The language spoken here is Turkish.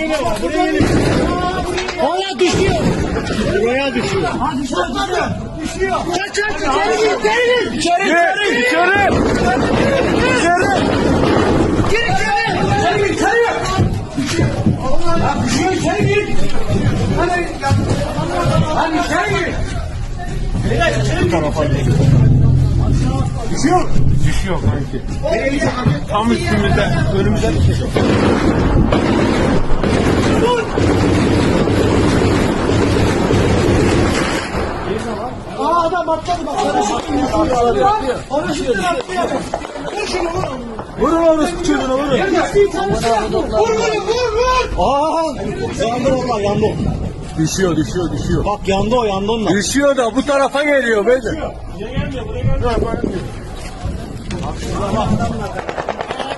geliyor. Buraya geliyor. Hala düşüyor. Buraya düşüyor. Düşüyor. Çek çek içeri gir içeri gir. İçeri içeri içeri. İçeri. Gir içeri. İçeri gir içeri. Ya düşüyor içeri gir. Hadi. Hadi içeri gir. Bu tarafa Düşüyor. Düşüyor kanki. Tam üstümüzde. Önümüzde düşüyor. Aa adam atladı bak. Paraşütle Paraşütle atlıyor. Vur şunu vur. Vurun orası çocuğuna vurun. Vur vur vur vur. Aa, yandı valla yandı. Düşüyor düşüyor düşüyor. Bak yandı o yandı onunla. Düşüyor da bu tarafa geliyor beyler. Buraya gelmiyor buraya gelmiyor. Bak, bak, bak.